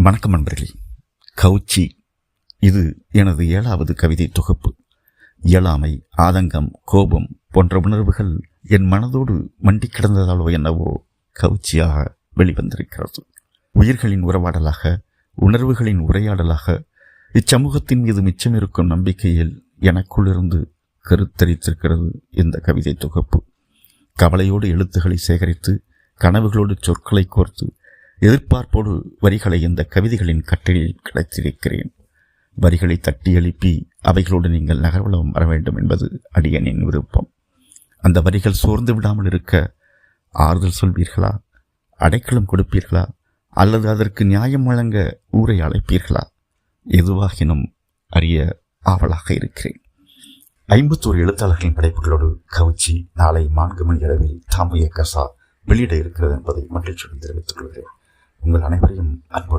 வணக்கம் நண்பர்களே. கவுச்சி. இது எனது ஏழாவது கவிதை தொகுப்பு. இயலாமை ஆதங்கம் கோபம் போன்ற உணர்வுகள் என் மனதோடு மண்டி கிடந்ததாலோ என்னவோ கவுச்சியாக வெளிவந்திருக்கிறது. உயிர்களின் உறவாடலாக உணர்வுகளின் உரையாடலாக இச்சமூகத்தின் மீது மிச்சம் இருக்கும் நம்பிக்கையில் எனக்குள்ளிருந்து கருத்தரித்திருக்கிறது இந்த கவிதை தொகுப்பு. கவலையோடு எழுத்துக்களை சேகரித்து கனவுகளோடு சொற்களை கோர்த்து எதிர்பார்ப்போடு வரிகளை இந்த கவிதைகளின் கட்டளையில் கிடைத்திருக்கிறேன். வரிகளை தட்டி எழுப்பி அவைகளோடு நீங்கள் நகர்வலம் வர வேண்டும் என்பது அடியனின் விருப்பம். அந்த வரிகள் சோர்ந்து விடாமல் இருக்க ஆறுதல் சொல்வீர்களா? அடைக்கலம் கொடுப்பீர்களா? அல்லது அதற்கு நியாயம் வழங்க ஊரை அழைப்பீர்களா? எதுவாகினும் அறிய ஆவலாக இருக்கிறேன். ஐம்பத்தோரு எழுத்தாளர்களின் படைப்புகளோடு கவுச்சி நாளை நான்கு மணி அளவில் தாமுய கசா வெளியிட இருக்கிறது என்பதை மகிழ்ச்சியுடன் தெரிவித்துக் கொள்கிறேன். உங்கள் அனைவரையும் அன்போடு